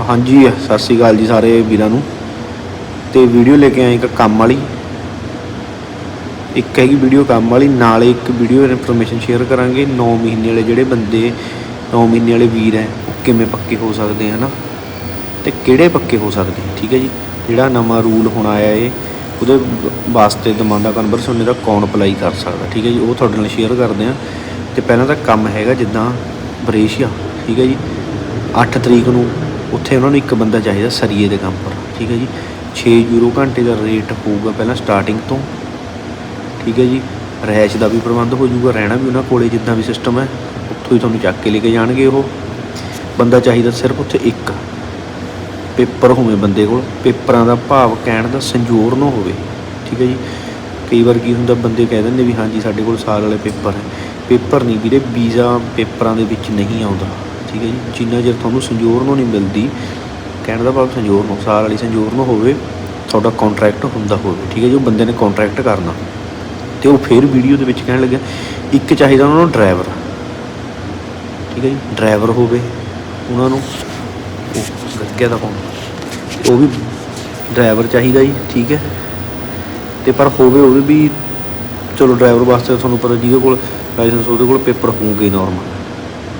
ਹਾਂਜੀ, ਸਤਿ ਸ਼੍ਰੀ ਅਕਾਲ ਜੀ ਸਾਰੇ ਵੀਰਾਂ ਨੂੰ। ਤੇ ਵੀਡੀਓ ਲੈ ਕੇ ਆਏ ਇੱਕ ਕੰਮ ਵਾਲੀ। ਇੱਕ ਹੈਗੀ ਵੀਡੀਓ ਕੰਮ ਵਾਲੀ, ਨਾਲੇ ਇੱਕ ਵੀਡੀਓ ਇਨਫੋਰਮੇਸ਼ਨ ਸ਼ੇਅਰ ਕਰਾਂਗੇ। 9 ਮਹੀਨੇ ਵਾਲੇ ਜਿਹੜੇ ਬੰਦੇ 9 ਮਹੀਨੇ ਵਾਲੇ ਵੀਰ ਹੈ, ਉਹ ਕਿਵੇਂ ਪੱਕੇ ਹੋ ਸਕਦੇ ਹਨ ਤੇ ਕਿਹੜੇ ਪੱਕੇ ਹੋ ਸਕਦੇ ਠੀਕ ਹੈ ਜੀ? ਜਿਹੜਾ ਨਵਾਂ ਰੂਲ ਹੁਣ ਆਇਆ ਏ, ਉਹਦੇ ਵਾਸਤੇ ਦਮਾਂਦਾ ਕਨਵਰਸ਼ਨ ਇਹਦਾ ਕੌਣ ਅਪਲਾਈ ਕਰ ਸਕਦਾ, ਠੀਕ ਹੈ ਜੀ? ਉਹ ਤੁਹਾਡੇ ਨਾਲ ਸ਼ੇਅਰ ਕਰਦੇ ਆ। ਤੇ ਪਹਿਲਾਂ ਤਾਂ ਕੰਮ ਹੈਗਾ ਜਿੱਦਾਂ ਬਰੇਸ਼ੀਆ, ਠੀਕ ਹੈ ਜੀ? 8 ਤਰੀਕ ਨੂੰ ਉੱਥੇ ਉਹਨਾਂ ਨੂੰ ਇੱਕ ਬੰਦਾ ਚਾਹੀਦਾ ਸਰੀਏ ਦੇ ਕੰਮ ਪਰ, ਠੀਕ ਹੈ ਜੀ? 6 ਯੂਰੋ ਘੰਟੇ ਦਾ ਰੇਟ ਹੋਊਗਾ ਪਹਿਲਾਂ ਸਟਾਰਟਿੰਗ ਤੋਂ, ਠੀਕ ਹੈ ਜੀ? ਰਹਿائش ਦਾ ਵੀ ਪ੍ਰਬੰਧ ਹੋ ਜਾਊਗਾ, ਰਹਿਣਾ ਵੀ ਉਹਨਾਂ ਕੋਲੇ ਜਿੱਦਾਂ ਵੀ ਸਿਸਟਮ ਹੈ, ਉੱਥੋਂ ਹੀ ਤੁਹਾਨੂੰ ਚੱਕ ਕੇ ਲੈ ਕੇ ਜਾਣਗੇ ਉਹ। ਬੰਦਾ ਚਾਹੀਦਾ ਸਿਰਫ ਉੱਥੇ ਇੱਕ, ਪੇਪਰ ਹੋਵੇ ਬੰਦੇ ਕੋਲ, ਪੇਪਰਾਂ ਦਾ ਭਾਵ ਕਹਿਣ ਦਾ ਸੰਜੋਰ ਨਾ ਹੋਵੇ, ਠੀਕ ਹੈ ਜੀ? ਕਈ ਵਾਰ ਕੀ ਹੁੰਦਾ, ਬੰਦੇ ਕਹਿ ਦਿੰਦੇ ਵੀ ਹਾਂਜੀ ਸਾਡੇ ਕੋਲ ਸਾਲ ਵਾਲੇ ਪੇਪਰ ਹੈ। ਪੇਪਰ ਨਹੀਂ ਵੀਰੇ, ਵੀਜ਼ਾ ਪੇਪਰਾਂ ਦੇ ਵਿੱਚ ਨਹੀਂ ਆਉਂਦਾ। ਠੀਕ ਹੈ ਜੀ, ਜਿੰਨਾ ਚਿਰ ਤੁਹਾਨੂੰ ਸੰਜੋਰ ਨੂੰ ਨਹੀਂ ਮਿਲਦੀ, ਕਹਿਣ ਦਾ ਭਾਵ ਸੰਜੋਰ ਨੂੰ, ਸਾਲ ਵਾਲੀ ਸੰਜੋਰ ਨੂੰ ਹੋਵੇ, ਤੁਹਾਡਾ ਕੰਟਰੈਕਟ ਹੁੰਦਾ ਹੋਵੇ, ਠੀਕ ਹੈ ਜੀ, ਉਹ ਬੰਦੇ ਨੇ ਕੰਟਰੈਕਟ ਕਰਨਾ। ਤੇ ਉਹ ਫਿਰ ਵੀਡੀਓ ਦੇ ਵਿੱਚ ਕਹਿਣ ਲੱਗਿਆ, ਇੱਕ ਚਾਹੀਦਾ ਉਹਨਾਂ ਨੂੰ ਡਰਾਈਵਰ ਠੀਕ ਹੈ ਜੀ ਡਰਾਈਵਰ ਹੋਵੇ ਉਹਨਾਂ ਨੂੰ, ਉਹ ਗੱਗਿਆ ਦਾ ਪਾਉਣਾ ਉਹ ਵੀ ਡਰਾਈਵਰ ਚਾਹੀਦਾ ਜੀ, ਠੀਕ ਹੈ। ਤੇ ਪਰ ਹੋਵੇ ਉਹਦੇ ਵੀ, ਚਲੋ ਡਰਾਈਵਰ ਵਾਸਤੇ ਤੁਹਾਨੂੰ ਪਤਾ ਜਿਹਦੇ ਕੋਲ ਲਾਇਸੈਂਸ ਉਹਦੇ ਕੋਲ ਪੇਪਰ ਹੋਣਗੇ ਨਾਰਮਲ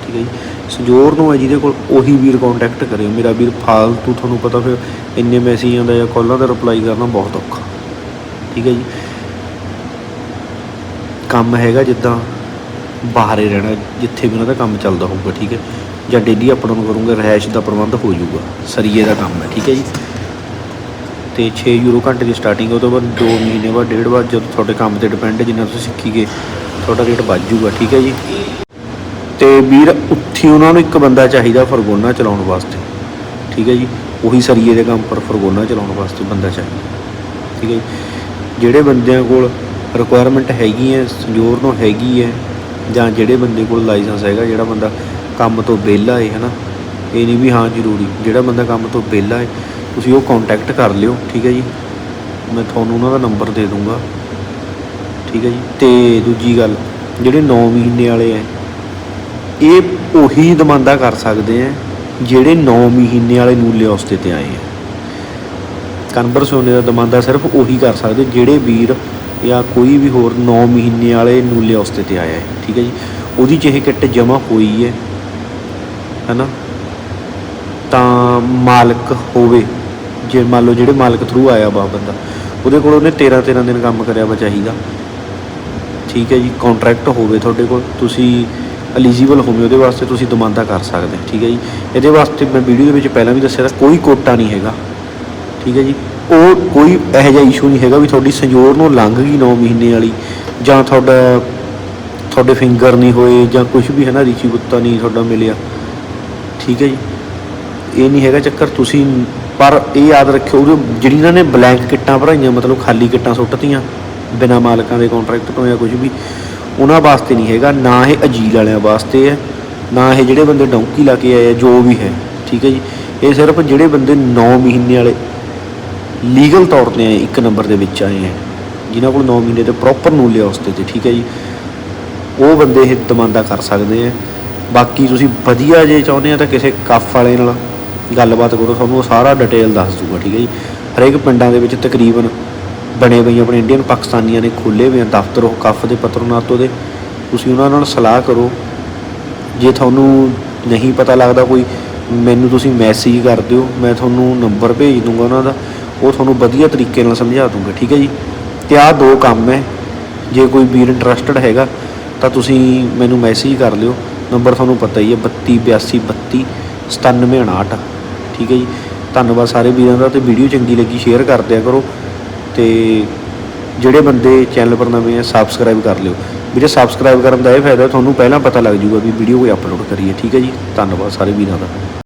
ਠੀਕ ਹੈ ਜੀ ਸਜੋਰ ਨੂੰ ਹੈ, ਜਿਹਦੇ ਕੋਲ ਉਹੀ ਵੀਰ ਕੰਟੈਕਟ ਕਰਿਓ ਮੇਰਾ ਵੀਰ ਫਾਲਤੂ ਤੁਹਾਨੂੰ ਪਤਾ ਫਿਰ ਇੰਨੇ ਮੈਸੇਜਾਂ ਦਾ ਜਾਂ ਕਾਲਾਂ ਦਾ ਰਿਪਲਾਈ ਕਰਨਾ ਬਹੁਤ ਔਖਾ। ਠੀਕ ਹੈ ਜੀ? ਕੰਮ ਹੈਗਾ ਜਿੱਦਾਂ ਬਾਹਰੇ ਰਹਿਣਾ, ਜਿੱਥੇ ਵੀ ਉਹਨਾਂ ਦਾ ਕੰਮ ਚੱਲਦਾ ਹੋਊਗਾ, ਠੀਕ ਹੈ? ਜਾਂ ਡੇਲੀ ਆਪਣਾ ਨੂੰ ਕਰੂੰਗੇ ਰਹਿائش ਦਾ ਪ੍ਰਬੰਧ ਹੋ ਜਾਊਗਾ, ਸਰੀਏ ਦਾ ਕੰਮ ਹੈ, ਠੀਕ ਹੈ ਜੀ? ਤੇ 6 ਯੂਰੋ ਘੰਟੇ ਦੀ ਸਟਾਰਟਿੰਗ ਉਹ ਤੋਂ ਬਾਅਦ 2 ਮਹੀਨੇ ਬਾਅਦ, ਡੇਢ ਬਾਅਦ ਜਦੋਂ ਤੁਹਾਡੇ ਕੰਮ ਤੇ ਡਿਪੈਂਡ ਜਿੰਨਾ ਤੁਸੀਂ ਸਿੱਖੀਗੇ ਤੁਹਾਡਾ ਰੇਟ ਵੱਧ ਜਾਊਗਾ, ਠੀਕ ਹੈ ਜੀ? ਤੇ ਵੀਰ, ਉੱਥੇ ਉਹਨਾਂ ਨੂੰ ਇੱਕ ਬੰਦਾ ਚਾਹੀਦਾ ਫਰਗੋਨਾ ਚਲਾਉਣ ਵਾਸਤੇ। ਠੀਕ ਹੈ ਜੀ? ਉਹੀ ਸਰੀਏ ਦੇ ਕੰਮ ਪਰ ਫਰਗੋਨਾ ਚਲਾਉਣ ਵਾਸਤੇ ਬੰਦਾ ਚਾਹੀਦਾ। ਠੀਕ ਹੈ ਜੀ? ਜਿਹੜੇ ਬੰਦਿਆਂ ਕੋਲ ਰਿਕੁਆਇਰਮੈਂਟ ਹੈਗੀ ਹੈ, ਸੰਜੋਰ ਨੂੰ ਹੈਗੀ ਹੈ, ਜਾਂ ਜਿਹੜੇ ਬੰਦੇ ਕੋਲ ਲਾਇਸੈਂਸ ਹੈਗਾ, ਜਿਹੜਾ ਬੰਦਾ ਕੰਮ ਤੋਂ ਵਿਹਲਾ ਹੈ, ਹਨਾ? ਇਹ ਨਹੀਂ ਵੀ ਹਾਂ ਜ਼ਰੂਰੀ, ਜਿਹੜਾ ਬੰਦਾ ਕੰਮ ਤੋਂ ਵਿਹਲਾ ਹੈ, ਤੁਸੀਂ ਉਹ ਕੰਟੈਕਟ ਕਰ ਲਿਓ, ਠੀਕ ਹੈ ਜੀ? ਮੈਂ ਤੁਹਾਨੂੰ ਉਹਨਾਂ ਦਾ ਨੰਬਰ ਦੇ ਦੂੰਗਾ। ਠੀਕ ਹੈ ਜੀ? ਤੇ ਦੂਜੀ ਗੱਲ, ਜਿਹੜੇ 9 ਮਹੀਨੇ ਵਾਲੇ ਹੈ ਇਹ ਉਹੀ ਦਮਾਂਦਾ ਕਰ ਸਕਦੇ ਆ ਜਿਹੜੇ 9 ਮਹੀਨੇ ਵਾਲੇ ਨੂਲੇ ਉਸਤੇ ਤੇ ਆਏ ਆ। ਕਨਵਰ ਸੋਨੇ ਦਾ ਦਮਾਂਦਾ ਸਿਰਫ ਉਹੀ ਕਰ ਸਕਦੇ ਜਿਹੜੇ ਵੀਰ ਜਾਂ ਕੋਈ ਵੀ ਹੋਰ 9 ਮਹੀਨੇ ਵਾਲੇ ਨੂਲੇ ਉਸਤੇ ਤੇ ਆਇਆ ਹੈ ਠੀਕ ਹੈ ਜੀ? ਉਹਦੀ ਜਿਹੇ ਕਿੱਟ ਜਮਾ ਹੋਈ ਹੈ, ਹੈਨਾ? ਤਾਂ ਮਾਲਕ ਹੋਵੇ, ਜੇ ਮੰਨ ਲਓ ਜਿਹੜੇ ਮਾਲਕ ਥਰੂ ਆਇਆ ਵਾ ਬੰਦਾ, ਉਹਦੇ ਕੋਲ ਉਹਨੇ 13 13 ਦਿਨ ਕੰਮ ਕਰਿਆ ਵਾ ਚਾਹੀਦਾ। ਠੀਕ ਹੈ ਜੀ? ਕੰਟਰੈਕਟ ਹੋਵੇ ਤੁਹਾਡੇ ਕੋਲ, ਤੁਸੀਂ ਐਲੀਜੀਬਲ ਹੋਵੇ, ਉਹਦੇ ਵਾਸਤੇ ਤੁਸੀਂ ਦਮਾਂਦਾ ਕਰ ਸਕਦੇ ਠੀਕ ਹੈ ਜੀ? ਇਹਦੇ ਵਾਸਤੇ ਮੈਂ ਵੀਡੀਓ ਦੇ ਵਿੱਚ ਪਹਿਲਾਂ ਵੀ ਦੱਸਿਆ ਤਾਂ ਕੋਈ ਕੋਟਾ ਨਹੀਂ ਹੈਗਾ, ਠੀਕ ਹੈ ਜੀ? ਉਹ ਕੋਈ ਇਹੋ ਜਿਹਾ ਇਸ਼ੂ ਨਹੀਂ ਹੈਗਾ ਵੀ ਤੁਹਾਡੀ ਸੰਜੋਰ ਨੂੰ ਲੰਘ ਗਈ 9 ਮਹੀਨੇ ਵਾਲੀ, ਜਾਂ ਤੁਹਾਡਾ, ਤੁਹਾਡੇ ਫਿੰਗਰ ਨਹੀਂ ਹੋਏ, ਜਾਂ ਕੁਝ ਵੀ ਹੈ ਨਾ, ਰੀਚੀ ਗੁੱਤਾ ਨਹੀਂ ਤੁਹਾਡਾ ਮਿਲਿਆ, ਠੀਕ ਹੈ ਜੀ? ਇਹ ਨਹੀਂ ਹੈਗਾ ਚੱਕਰ, ਤੁਸੀਂ, ਪਰ ਇਹ ਯਾਦ ਰੱਖਿਓ ਉਹ ਜਿਹੜੀ ਨੇ ਬਲੈਂਕ ਕਿੱਟਾਂ ਭਰਾਈਆਂ, ਮਤਲਬ ਖਾਲੀ ਕਿੱਟਾਂ ਸੁੱਟਤੀਆਂ, ਬਿਨਾ ਮਾਲਕਾਂ ਦੇ ਕੰਟਰੈਕਟ ਤੋਂ ਜਾਂ ਕੁਝ ਵੀ ਉਹਨਾਂ ਵਾਸਤੇ ਨਹੀਂ ਹੈਗਾ, ਨਾ ਇਹ ਅਜੀਲ ਵਾਲਿਆਂ ਵਾਸਤੇ ਹੈ, ਨਾ ਇਹ ਜਿਹੜੇ ਬੰਦੇ ਡੌਂਕੀ ਲਾ ਕੇ ਆਏ ਆ, ਜੋ ਵੀ ਹੈ, ਠੀਕ ਹੈ ਜੀ। ਇਹ ਸਿਰਫ ਜਿਹੜੇ ਬੰਦੇ 9 ਮਹੀਨੇ ਵਾਲੇ ਲੀਗਲ ਤੌਰ ਤੇ ਆਏ, ਇੱਕ ਨੰਬਰ ਦੇ ਵਿੱਚ ਆਏ ਹੈ ਜਿਨ੍ਹਾਂ ਕੋਲ 9 ਮਹੀਨੇ 'ਤੇ ਪ੍ਰੋਪਰ ਨੂੰ ਲਿਆ ਉਸਤੇ ਤੇ ਠੀਕ ਹੈ ਜੀ। ਉਹ ਬੰਦੇ ਇਹ ਦਮਾਂਦਾ ਕਰ ਸਕਦੇ ਆ। ਬਾਕੀ ਤੁਸੀਂ ਵਧੀਆ ਜੇ ਚਾਹੁੰਦੇ ਆ ਤਾਂ ਕਿਸੇ ਕੱਫ ਵਾਲੇ ਨਾਲ ਗੱਲਬਾਤ ਕਰੋ, ਤੁਹਾਨੂੰ ਉਹ ਸਾਰਾ ਡਿਟੇਲ ਦੱਸ ਦੂਗਾ ਠੀਕ ਹੈ ਜੀ। ਹਰੇਕ ਪਿੰਡਾਂ ਦੇ ਵਿੱਚ ਤਕਰੀਬਨ ਬਣੇ ਹੋਏ ਆਪਣੇ ਇੰਡੀਅਨ ਪਾਕਿਸਤਾਨੀਆਂ ਨੇ ਖੋਲੇ ਹੋਏ ਆ ਦਫ਼ਤਰ, ਉਹ ਕੱਫ ਦੇ ਪਤਰਨਾਤੋ ਦੇ ਤੁਸੀਂ ਉਹਨਾਂ ਨਾਲ ਸਲਾਹ ਕਰੋ। ਜੇ ਤੁਹਾਨੂੰ ਨਹੀਂ ਪਤਾ ਲੱਗਦਾ ਕੋਈ, ਮੈਨੂੰ ਤੁਸੀਂ ਮੈਸੇਜ ਕਰ ਦਿਓ। ਮੈਂ ਤੁਹਾਨੂੰ ਨੰਬਰ ਭੇਜ ਦੂੰਗਾ ਉਹਨਾਂ ਦਾ। ਉਹ ਤੁਹਾਨੂੰ ਵਧੀਆ ਤਰੀਕੇ ਨਾਲ ਸਮਝਾ ਦੂੰਗਾ, ਠੀਕ ਹੈ ਜੀ? ਤੇ ਆਹ ਦੋ ਕੰਮ ਹੈ। ਜੇ ਕੋਈ ਵੀਰ ਇੰਟਰਸਟਡ ਹੈਗਾ, ਤਾਂ ਤੁਸੀਂ ਮੈਨੂੰ ਮੈਸੇਜ ਕਰ ਲਿਓ। ਨੰਬਰ ਤੁਹਾਨੂੰ ਪਤਾ ਹੀ ਹੈ 32 82 32 97 59 ਠੀਕ ਹੈ ਜੀ? ਧੰਨਵਾਦ ਸਾਰੇ ਵੀਰਾਂ ਦਾ ਤੇ ਵੀਡੀਓ ਚੰਗੀ ਲੱਗੀ ਸ਼ੇਅਰ ਕਰ ਦਿਆ ਕਰੋ। ਤੇ ਜਿਹੜੇ ਬੰਦੇ ਚੈਨਲ ਪਰ ਨਵੇਂ ਆ ਸਬਸਕ੍ਰਾਈਬ ਕਰ ਲਿਓ। ਵੀਰੇ ਸਬਸਕ੍ਰਾਈਬ ਕਰਨ ਦਾ ਇਹ ਫਾਇਦਾ, ਤੁਹਾਨੂੰ ਪਹਿਲਾਂ ਪਤਾ ਲੱਗ ਜੂਗਾ ਵੀ ਵੀਡੀਓ ਕੋਈ ਅਪਲੋਡ ਕਰੀਏ, ਠੀਕ ਹੈ ਜੀ? ਧੰਨਵਾਦ ਸਾਰੇ ਵੀਰਾਂ ਦਾ।